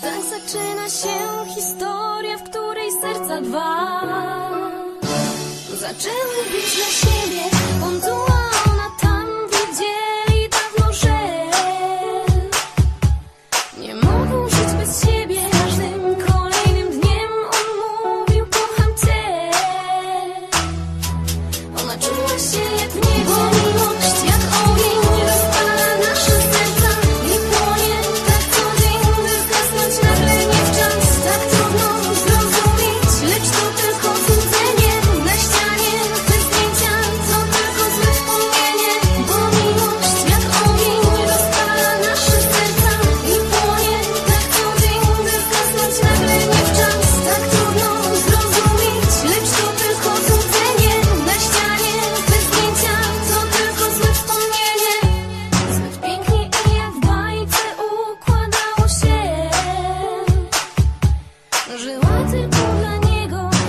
Tak zaczyna się historia, w której serca dwa. Zaczęły bić na 最古老。